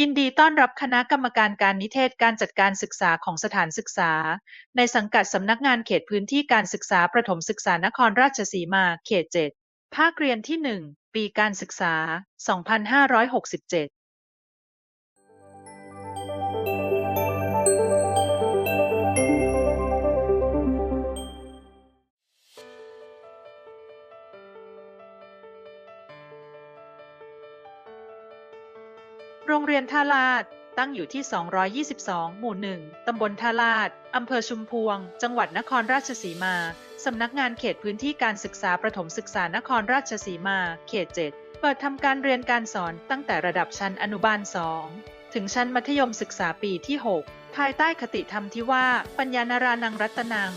ยินดีต้อนรับคณะกรรมการการนิเทศการจัดการศึกษาของสถานศึกษา ในสังกัดสำนักงานเขตพื้นที่การศึกษาประถมศึกษานครราชสีมา เขต 7 ภาคเรียนที่ 1 ปีการศึกษา 2567 โรงเรียนท่าลาด ตั้งอยู่ที่ 222 หมู่ 1 ตำบลท่าลาด อำเภอชุมพวง จังหวัดนครราชสีมา สำนักงานเขตพื้นที่การศึกษาประถมศึกษานครราชสีมา เขต 7 เปิดทำการเรียนการสอนตั้งแต่ระดับชั้นอนุบาล 2 ถึงชั้นมัธยมศึกษาปีที่ 6 ภายใต้คติธรรมที่ว่า ปัญญานารานังรัตนัง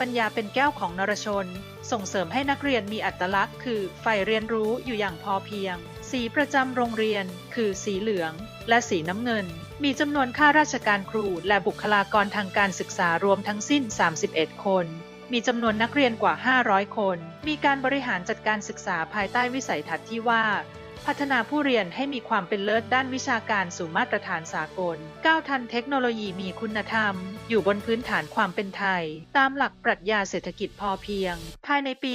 ปัญญาเป็นแก้วของนรชน ส่งเสริมให้นักเรียนมีอัตลักษณ์ คือใฝ่เรียนรู้อยู่อย่างพอเพียง สีประจำโรงเรียน คือสีเหลือง และสีน้ำเงิน มีจำนวนข้าราชการครูและบุคลากรทางการศึกษารวมทั้งสิ้น 31 คน มีจำนวนนักเรียนกว่า 500 คน มีการบริหารจัดการศึกษาภายใต้วิสัยทัศน์ที่ว่า พัฒนาผู้เรียนให้มีความเป็นเลิศด้านวิชาการสู่มาตรฐานสากล ก้าวทันเทคโนโลยีมีคุณธรรม อยู่บนพื้นฐานความเป็นไทย ตามหลักปรัชญาเศรษฐกิจพอเพียง ภายในปี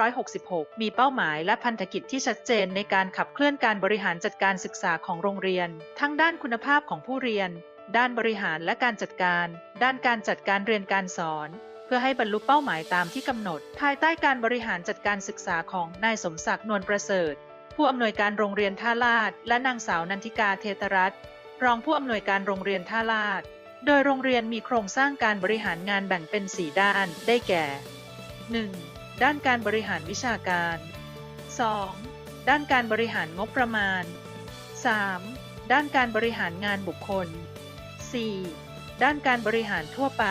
2566 มีเป้าหมายและพันธกิจที่ชัดเจนในการขับเคลื่อนการบริหารจัดการศึกษาของโรงเรียน ทั้งด้านคุณภาพของผู้เรียน ด้านบริหารและการจัดการ ด้านการจัดการเรียนการสอนเพื่อให้บรรลุเป้าหมายตามที่กำหนด ภายใต้การบริหารจัดการศึกษาของนายสมศักดิ์นวลประเสริฐ ผู้อำนวยการโรงเรียนท่าลาด และนางสาวนันทิกาเทตรัตน์รองผู้อำนวยการโรงเรียนท่าลาด โดยโรงเรียนมีโครงสร้างการบริหารงานแบ่งเป็น 4 ด้านได้แก่ 1. ด้านการบริหารวิชาการ 2. ด้านการบริหารงบประมาณ 3. ด้านการบริหารงานบุคคล 4. ด้านการบริหารทั่วไป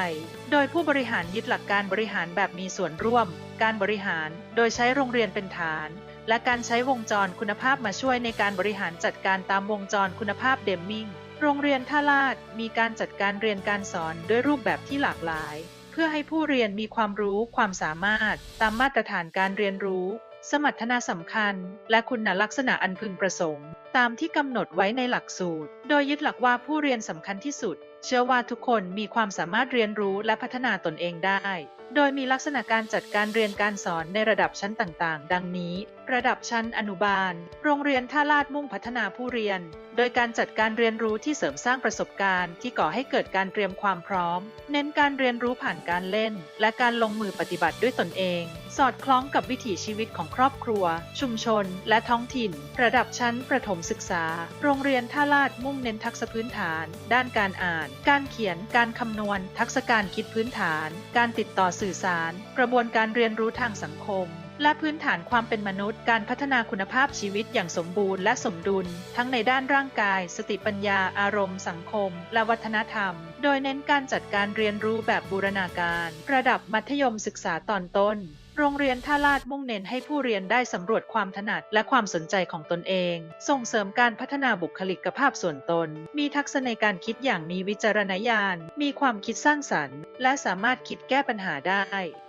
โดยผู้บริหารยึดหลักการบริหารแบบมีส่วนร่วม การบริหาร โดยใช้โรงเรียนเป็นฐาน และการใช้วงจรคุณภาพมาช่วยในการบริหารจัดการตามวงจรคุณภาพเดมมิงโรงเรียนท่าลาดมีการจัดการเรียนการสอนด้วยรูปแบบที่หลากหลาย เพื่อให้ผู้เรียนมีความรู้ความสามารถ ตามมาตรฐานการเรียนรู้ สมรรถนะสำคัญ และคุณลักษณะอันพึงประสงค์ ตามที่กำหนดไว้ในหลักสูตร โดยยึดหลักว่าผู้เรียนสำคัญที่สุด เชื่อว่าทุกคนมีความสามารถเรียนรู้และพัฒนาตนเองได้ โดยมีลักษณะการจัดการเรียนการสอนในระดับชั้นต่างๆ ดังนี้ ระดับชั้นอนุบาล โรงเรียนท่าลาดมุ่งพัฒนาผู้เรียน โดยการจัดการเรียนรู้ที่เสริมสร้างประสบการณ์ที่ก่อให้เกิดการเตรียมความพร้อม เน้นการเรียนรู้ผ่านการเล่น และการลงมือปฏิบัติด้วยตนเอง สอดคล้องกับวิถีชีวิตของครอบครัว ชุมชน และท้องถิ่น ระดับชั้นประถมศึกษา โรงเรียนท่าลาดมุ่งเน้นทักษะพื้นฐาน ด้านการอ่าน การเขียน การคำนวณ ทักษะการคิดพื้นฐาน การติดต่อสื่อสาร กระบวนการเรียนรู้ทางสังคม และพื้นฐานความเป็นมนุษย์ การพัฒนาคุณภาพชีวิตอย่างสมบูรณ์และสมดุล ทั้งในด้านร่างกาย สติปัญญา อารมณ์ สังคม และวัฒนธรรม โดยเน้นการจัดการเรียนรู้แบบบูรณาการ ระดับมัธยมศึกษาตอนต้น โรงเรียนท่าลาดมุ่งเน้นให้ผู้เรียนได้สำรวจความถนัดและความสนใจของตนเอง ส่งเสริมการพัฒนาบุคลิกภาพส่วนตน มีทักษะในการคิดอย่างมีวิจารณญาณ มีความคิดสร้างสรรค์ และสามารถคิดแก้ปัญหาได้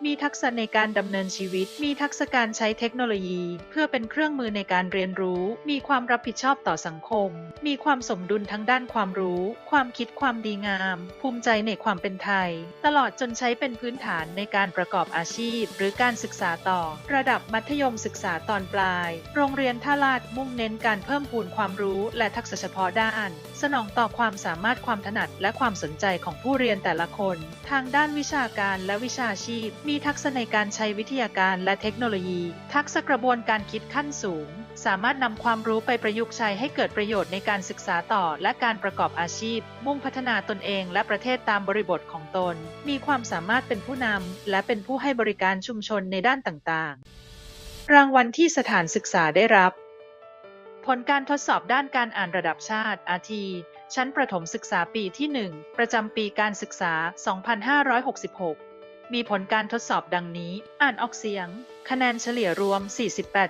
มีทักษะในการดำเนินชีวิต มีทักษะการใช้เทคโนโลยี เพื่อเป็นเครื่องมือในการเรียนรู้ มีความรับผิดชอบต่อสังคม มีความสมดุลทั้งด้านความรู้ ความคิดความดีงาม ภูมิใจในความเป็นไทย ตลอดจนใช้เป็นพื้นฐานในการประกอบอาชีพ หรือการศึกษาต่อ ระดับมัธยมศึกษาตอนปลาย โรงเรียนท่าลาดมุ่งเน้นการเพิ่มพูนความรู้และทักษะเฉพาะด้าน สนองต่อความสามารถความถนัดและความสนใจของผู้เรียนแต่ละคน ทางด้านวิชาการและวิชาชีพ มีทักษะในการใช้วิทยาการและเทคโนโลยี ทักษะกระบวนการคิดขั้นสูง สามารถนำความรู้ไปประยุกต์ใช้ให้เกิดประโยชน์ในการศึกษาต่อและการประกอบอาชีพ มุ่งพัฒนาตนเองและประเทศตามบริบทของตน มีความสามารถเป็นผู้นำและเป็นผู้ให้บริการชุมชนในด้านต่างๆ รางวัลที่สถานศึกษาได้รับ ผลการทดสอบด้านการอ่านระดับชาติอาทีชั้นประถมศึกษาปีที่ 1 ประจำปีการศึกษา 2566 มีผลการทดสอบดังนี้ อ่านออกเสียง คะแนนเฉลี่ยรวม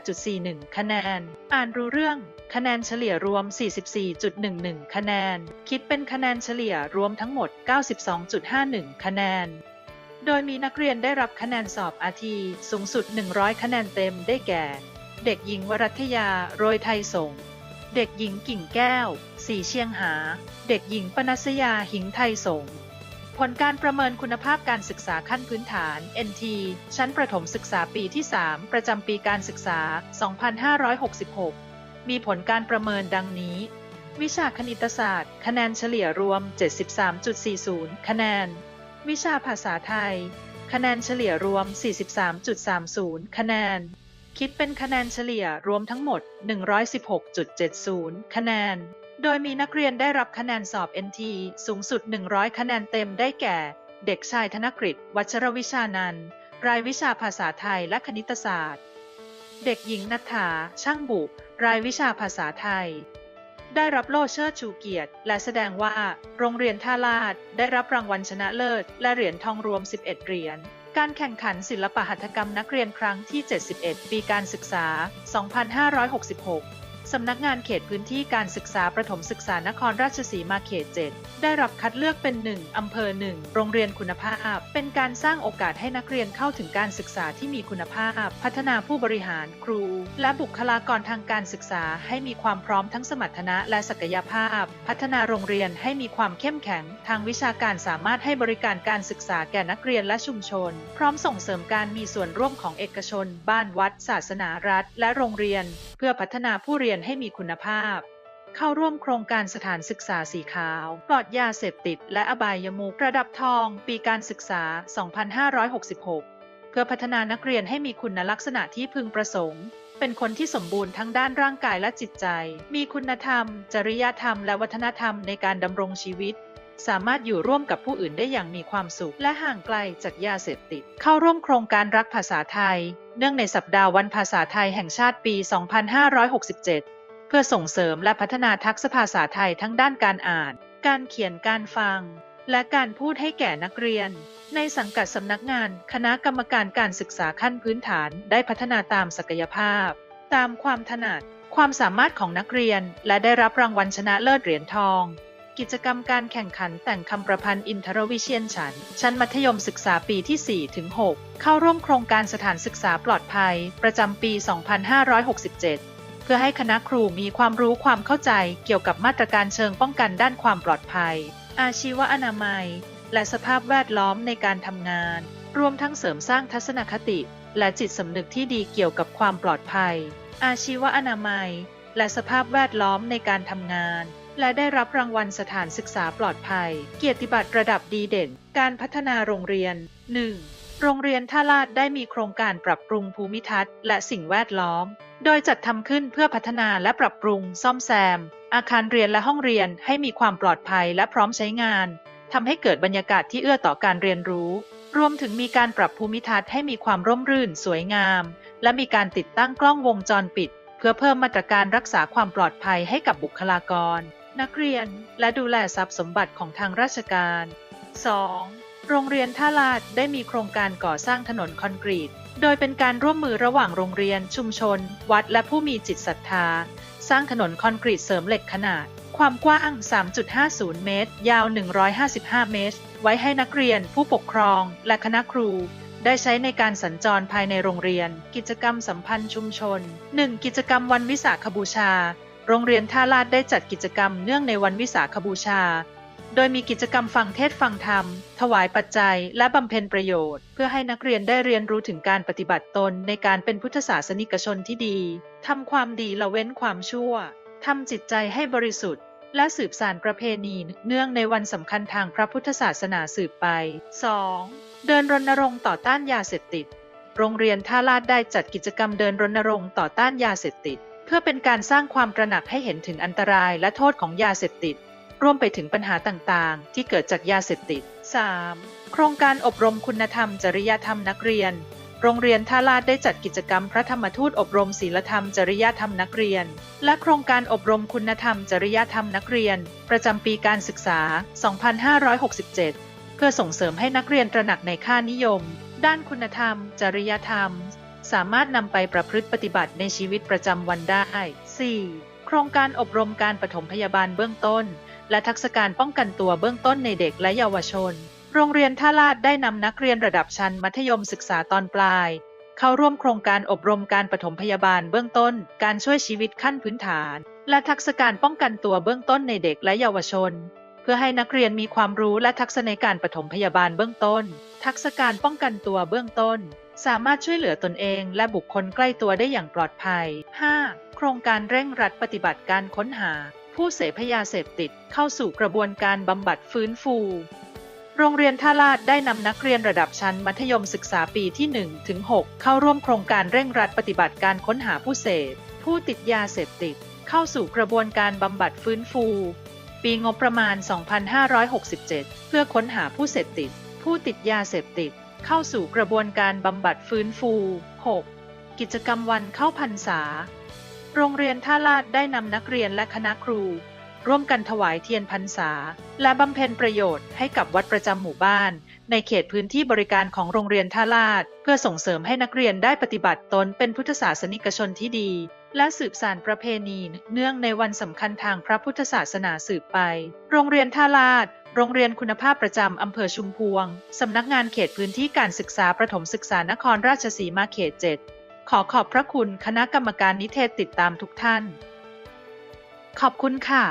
48.41 คะแนน อ่านรู้เรื่อง คะแนนเฉลี่ยรวม 44.11 คะแนน คิดเป็นคะแนนเฉลี่ยรวมทั้งหมด 92.51 คะแนน โดยมีนักเรียนได้รับคะแนนสอบอาทีสูงสุด 100 คะแนนเต็มได้แก่ เด็กหญิงวรัตยา โรยไทยสงเด็กหญิงกิ่งแก้ว สีเชียงหา เด็กหญิงปนัสยาหิงไทยสง์ ผลการประเมินคุณภาพการศึกษาขั้นพื้นฐาน NT ชั้นประถมศึกษาปีที่ 3 ประจำปีการศึกษา 2566 มีผลการประเมินดังนี้ วิชาคณิตศาสตร์ คะแนนเฉลี่ยรวม 73.40 คะแนน วิชาภาษาไทย คะแนนเฉลี่ยรวม 43.30 คะแนน คิดเป็นคะแนนเฉลี่ยรวมทั้งหมด 116.70 คะแนน โดยมีนักเรียนได้รับคะแนนสอบ NT สูงสุด 100 คะแนนเต็มได้แก่ เด็กชายธนกฤษ วัชรวิชานันท์รายวิชาภาษาไทยและคณิตศาสตร์ เด็กหญิงนัทธาช่างบุ รายวิชาภาษาไทย ได้รับโล่เชิดชูเกียรติ และแสดงว่า โรงเรียนท่าลาดได้รับรางวัลชนะเลิศ และเหรียญทองรวม 11 เหรียญการแข่งขันศิลปหัตถกรรมนักเรียนครั้งที่ 71 ปีการศึกษา 2566 สำนักงานเขตพื้นที่การศึกษาประถมศึกษานครราชสีมาเขต 7 ได้รับคัดเลือกเป็น 1 อำเภอ 1 โรงเรียนคุณภาพ เป็นการสร้างโอกาสให้นักเรียนเข้าถึงการศึกษาที่มีคุณภาพ พัฒนาผู้บริหารครู และบุคลากรทางการศึกษาให้มีความพร้อมทั้งสมรรถนะและศักยภาพ พัฒนาโรงเรียนให้มีความเข้มแข็ง ทางวิชาการสามารถให้บริการการศึกษาแก่นักเรียนและชุมชน พร้อมส่งเสริมการมีส่วนร่วมของเอกชน บ้านวัด ศาสนารัฐ และโรงเรียน เพื่อพัฒนาผู้เรียนนให้มีคุณภาพ เข้าร่วมโครงการสถานศึกษาสีขาว ปลอดยาเสพติด และอบายมุกระดับทอง ปีการศึกษา 2566 เพื่อพัฒนานักเรียนให้มีคุณลักษณะที่พึงประสงค์ เป็นคนที่สมบูรณ์ทั้งด้านร่างกายและจิตใจ มีคุณธรรม จริยธรรม และวัฒนธรรมในการดำรงชีวิต สามารถอยู่ร่วมกับผู้อื่นได้อย่างมีความสุข และห่างไกลจากยาเสพติด เข้าร่วมโครงการรักภาษาไทย เนื่องในสัปดาห์วันภาษาไทยแห่งชาติปี 2567 เพื่อส่งเสริมและพัฒนาทักษะภาษาไทยทั้งด้านการอ่าน การเขียนการฟัง และการพูดให้แก่นักเรียน ในสังกัดสำนักงาน คณะกรรมการการศึกษาขั้นพื้นฐานได้พัฒนาตามศักยภาพ ตามความถนัดความสามารถของนักเรียนและได้รับรางวัลชนะเลิศเหรียญทอง กิจกรรมการแข่งขันแต่งคำประพันธ์อินทรวิเชียนฉัน ชั้นมัธยมศึกษาปีที่ 4 ถึง 6 เข้าร่วมโครงการสถานศึกษาปลอดภัย ประจำปี 2567 เพื่อให้คณะครูมีความรู้ความเข้าใจเกี่ยวกับมาตรการเชิงป้องกันด้านความปลอดภัย อาชีวอนามัย และสภาพแวดล้อมในการทำงาน รวมทั้งเสริมสร้างทัศนคติ และจิตสำนึกที่ดีเกี่ยวกับความปลอดภัย อาชีวอนามัย และสภาพแวดล้อมในการทำงาน และได้รับรางวัลสถานศึกษาปลอดภัย เกียรติบัตรระดับดีเด่น การพัฒนาโรงเรียน 1. โรงเรียนท่าลาดได้มีโครงการปรับปรุงภูมิทัศน์และสิ่งแวดล้อม โดยจัดทำขึ้นเพื่อพัฒนาและปรับปรุงซ่อมแซม อาคารเรียนและห้องเรียนให้มีความปลอดภัยและพร้อมใช้งานทำให้เกิดบรรยากาศที่เอื้อต่อการเรียนรู้ รวมถึงมีการปรับภูมิทัศน์ให้มีความร่มรื่นสวยงาม และมีการติดตั้งกล้องวงจรปิด เพื่อเพิ่มมาตรการรักษาความปลอดภัยให้กับบุคลากร นักเรียนและดูแลทรัพย์สมบัติของทางราชการ 2. โรงเรียนท่าลาดได้มีโครงการก่อสร้างถนนคอนกรีต โดยเป็นการร่วมมือระหว่างโรงเรียน ชุมชน วัด และผู้มีจิตศรัทธา สร้างถนนคอนกรีตเสริมเหล็กขนาด ความกว้าง 3.50 เมตร ยาว 155 เมตร ไว้ให้นักเรียน ผู้ปกครอง และคณะครูได้ใช้ในการสัญจรภายในโรงเรียน กิจกรรมสัมพันธ์ชุมชน 1. กิจกรรมวันวิสาขบูชา โรงเรียนท่าลาดได้จัดกิจกรรมเนื่องในวันวิสาขบูชา โดยมีกิจกรรมฟังเทศฟังธรรม ถวายปัจจัย และบำเพ็ญประโยชน์ เพื่อให้นักเรียนได้เรียนรู้ถึงการปฏิบัติตนในการเป็นพุทธศาสนิกชนที่ดี ทำความดีละเว้นความชั่ว ทำจิตใจให้บริสุทธิ์ และสืบสานประเพณีเนื่องในวันสำคัญทางพระพุทธศาสนาสืบไป 2. เดินรณรงค์ต่อต้านยาเสพติด โรงเรียนท่าลาดได้จัดกิจกรรมเดินรณรงค์ต่อต้านยาเสพติด เพื่อเป็นการสร้างความตระหนักให้เห็นถึงอันตรายและโทษของยาเสพติด ร่วมไปถึงปัญหาต่างๆ ที่เกิดจากยาเสพติด 3. โครงการอบรมคุณธรรม จริยธรรมนักเรียน โรงเรียนท่าลาดได้จัดกิจกรรมพระธรรมทูตอบรมศีลธรรม จริยธรรมนักเรียน และโครงการอบรมคุณธรรม จริยธรรมนักเรียน ประจำปีการศึกษา 2567 เพื่อส่งเสริมให้นักเรียนตระหนักในค่านิยม ด้านคุณธรรม จริยธรรม สามารถนำไปประพฤติปฏิบัติในชีวิตประจำวันได้ 4. โครงการอบรมการปฐมพยาบาลเบื้องต้น และทักษะการป้องกันตัวเบื้องต้นในเด็กและเยาวชน โรงเรียนท่าลาดได้นำนักเรียนระดับชั้นมัธยมศึกษาตอนปลาย เข้าร่วมโครงการอบรมการปฐมพยาบาลเบื้องต้น การช่วยชีวิตขั้นพื้นฐาน และทักษะการป้องกันตัวเบื้องต้นในเด็กและเยาวชนเพื่อให้นักเรียนมีความรู้และทักษะในการปฐมพยาบาลเบื้องต้น ทักษะการป้องกันตัวเบื้องต้น สามารถช่วยเหลือตนเองและบุคคลใกล้ตัวได้อย่างปลอดภัย 5. โครงการเร่งรัดปฏิบัติการค้นหา ผู้เสพยาเสพติดเข้าสู่กระบวนการบำบัดฟื้นฟูโรงเรียนท่าลาดได้นำนักเรียนระดับชั้นมัธยมศึกษาปีที่1ถึง6เข้าร่วมโครงการเร่งรัดปฏิบัติการค้นหาผู้เสพ ผู้ติดยาเสพติด เข้าสู่กระบวนการบำบัดฟื้นฟู ปีงบประมาณ 2567 เพื่อค้นหาผู้เสพติด ผู้ติดยาเสพติด เข้าสู่กระบวนการบำบัดฟื้นฟู 6. กิจกรรมวันเข้าพรรษา โรงเรียนท่าลาดได้นำนักเรียนและคณะครู ร่วมกันถวายเทียนพรรษา และบำเพ็ญประโยชน์ให้กับวัดประจำหมู่บ้าน ในเขตพื้นที่บริการของโรงเรียนท่าลาด เพื่อส่งเสริมให้นักเรียนได้ปฏิบัติตนเป็นพุทธศาสนิกชนที่ดี และสืบสานประเพณี เนื่องในวันสำคัญทางพระพุทธศาสนาสืบไป โรงเรียนท่าลาด โรงเรียนคุณภาพประจำอำเภอชุมพวง สำนักงานเขตพื้นที่การศึกษาประถมศึกษานครราชสีมาเขต 7 ขอขอบพระคุณคณะกรรมการนิเทศติดตามทุกท่าน ขอบคุณค่ะ